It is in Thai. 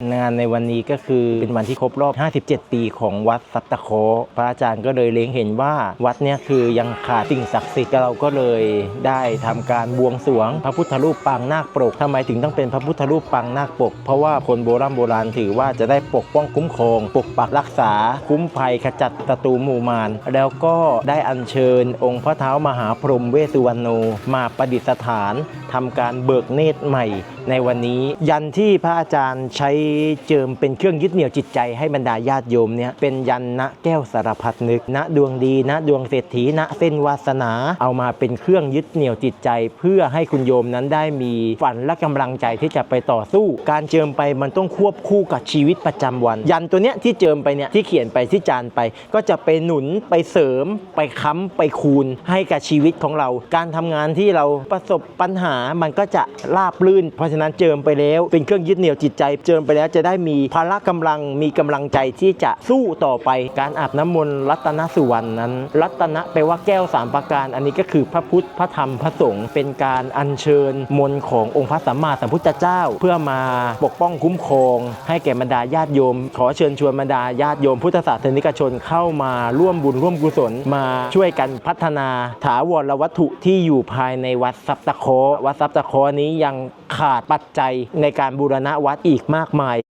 งานในวันนี้ก็คือเป็นวันที่ครบรอบ 57 ปีของวัดสัตตะโค พระอาจารย์ก็เลยเล็งเห็นว่าวัดเนี้ยคือยังขาดสิ่งศักดิ์สิทธิ์เราก็เลยได้ทำการบวงสรวง พระพุทธรูปปางนาคปกทำไมถึงต้องเป็นพระพุทธรูปปางนาคปก เพราะว่าคนโบราณโบราณถือว่าจะได้ปกป้องคุ้มครอง ปกปักรักษา คุ้มภัยขจัดศัตรูหมู่มารแล้วก็ได้อัญเชิญ องค์พระเท้ามหาพรหมเวสสุวรรณโนมาประดิษฐานทำการเบิกเนตรใหม่ ในวันนี้ยันที่พระอาจารย์ใช้เจิมเป็นเครื่องยึดเหนี่ยวจิตใจให้บรรดาญาติโยมเนี่ยเป็นยันณแก้วสารพัดนึกณดวงดีณดวงเศรษฐีณเส้นวาสนาเอามาเป็นเครื่องยึดเหนี่ยวจิตใจ เพื่อให้คุณโยมนั้นได้มีฝันและกำลังใจที่จะไปต่อสู้ การเจิมไปมันต้องควบคู่กับชีวิตประจำวัน ยันตัวเนี้ยที่เจิมไปเนี่ยที่เขียนไปที่จานไป ก็จะไปหนุนไปเสริม ไปค้ำไปคูณ ให้กับชีวิตของเรา การทำงานที่เราประสบปัญหามันก็จะราบลื่น เพราะฉะนั้นเจิมไปแล้วเป็นเครื่องยึดเหนี่ยวจิตใจเจิมไปแล้วจะได้มีพละกำลังมีกำลังใจที่จะสู้ต่อไปการอาบน้ำมนต์รัตนสุวรรณนั้น รัตนะแปลว่าแก้วสามประการ อันนี้ก็คือพระพุทธพระธรรมพระสงฆ์เป็นการอัญเชิญมนต์ขององค์พระสัมมาสัมพุทธเจ้า เพื่อมาปกป้องคุ้มครอง ให้แก่บรรดาญาติโยม ขอเชิญชวนบรรดาญาติโยม พุทธศาสนิกชนเข้ามาร่วมบุญร่วมกุศลมาช่วยกันพัฒนาถาวรวัตถุที่อยู่ภายในวัดซับตะโควัดซับตะโคนี้ยังขาดปัจจัยในการบูรณะวัดอีกมากมาย eye